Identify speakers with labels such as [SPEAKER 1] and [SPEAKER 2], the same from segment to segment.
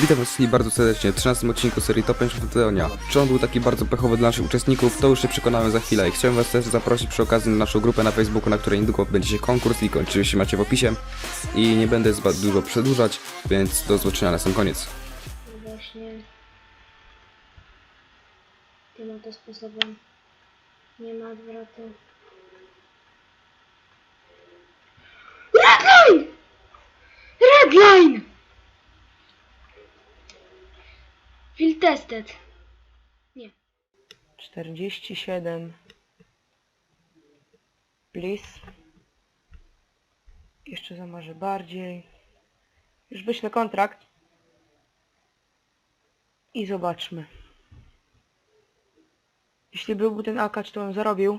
[SPEAKER 1] Witam wszystkich bardzo serdecznie w 13 odcinku serii Top 5 Tygodnia. Czy on był taki bardzo pechowy dla naszych uczestników, to już się przekonałem za chwilę i chciałem was też zaprosić przy okazji na naszą grupę na Facebooku, na której niedługo będzie się konkurs, link oczywiście macie w opisie i nie będę zbyt dużo przedłużać, więc do zobaczenia na sam koniec.
[SPEAKER 2] Właśnie tym oto sposobem nie ma odwrotu. Redline! Redline! Field tested. Nie.
[SPEAKER 3] 47 please. Jeszcze zamarzę bardziej. Już wyślę kontrakt. I zobaczmy. Jeśli byłby ten akacz to bym zarobił.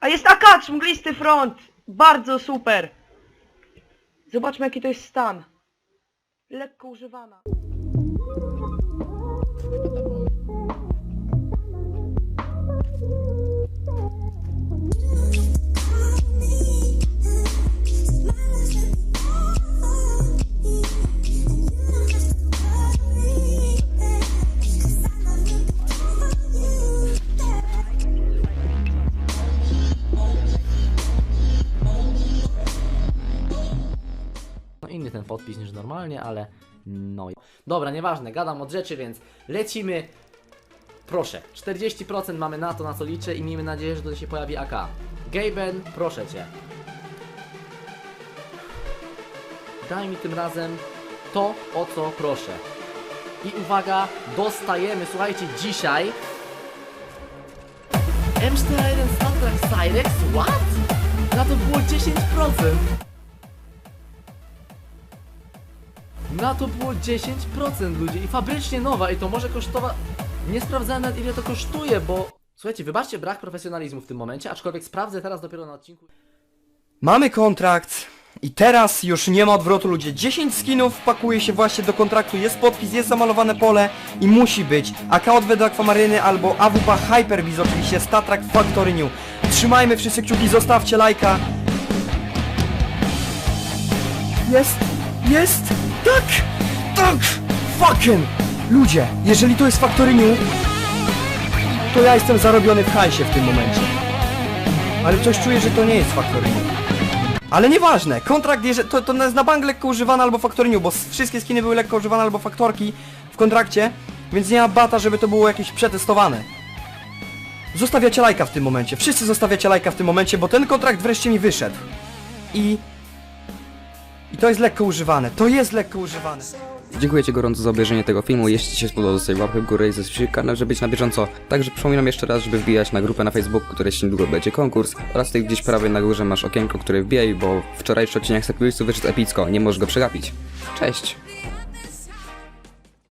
[SPEAKER 3] A jest akacz mglisty front! Bardzo super! Zobaczmy jaki to jest stan. Lekko używana
[SPEAKER 4] inny ten podpis niż normalnie, ale no. Dobra, nieważne, gadam od rzeczy, więc lecimy. Proszę, 40% mamy na to, na co liczę i miejmy nadzieję, że to się pojawi AK. Gaben, proszę Cię. Daj mi tym razem to, o co proszę. I uwaga, dostajemy, słuchajcie, dzisiaj M41 Star Trek Cyrex, what? Na to było 10%. Na to było 10% ludzi i fabrycznie nowa i to może kosztować... Nie sprawdzałem nawet ile to kosztuje, bo... Słuchajcie, wybaczcie brak profesjonalizmu w tym momencie, aczkolwiek sprawdzę teraz dopiero na odcinku.
[SPEAKER 5] Mamy kontrakt i teraz już nie ma odwrotu ludzie. 10 skinów wpakuje się właśnie do kontraktu, jest podpis, jest zamalowane pole i musi być AK od Akwamaryny albo AWP Hypervis oczywiście, Statrak Factory New. Trzymajmy wszyscy kciuki, zostawcie lajka. Jest, jest, tak, tak, fucking! Ludzie, jeżeli to jest Factory New, to ja jestem zarobiony w hajsie w tym momencie. Ale coś czuję, że to nie jest Factory New. Ale nieważne, kontrakt jeżeli, to, to jest na bank lekko używany albo Factory New, bo wszystkie skiny były lekko używane albo faktorki w kontrakcie, więc nie ma bata, żeby to było jakieś przetestowane. Zostawiacie lajka w tym momencie, wszyscy zostawiacie lajka w tym momencie, bo ten kontrakt wreszcie mi wyszedł. I... To jest lekko używane, to jest lekko używane.
[SPEAKER 1] Dziękuję Ci gorąco za obejrzenie tego filmu, jeśli Ci się spodobał, zostaw łapkę w górę i zasubskrybuj kanał, żeby być na bieżąco. Także przypominam jeszcze raz, żeby wbijać na grupę na Facebooku, której się niedługo będzie konkurs oraz tutaj gdzieś prawie na górze masz okienko, które wbijaj, bo wczorajszy odcinek Sacrifice'u wyszedł epicko, nie możesz go przegapić. Cześć!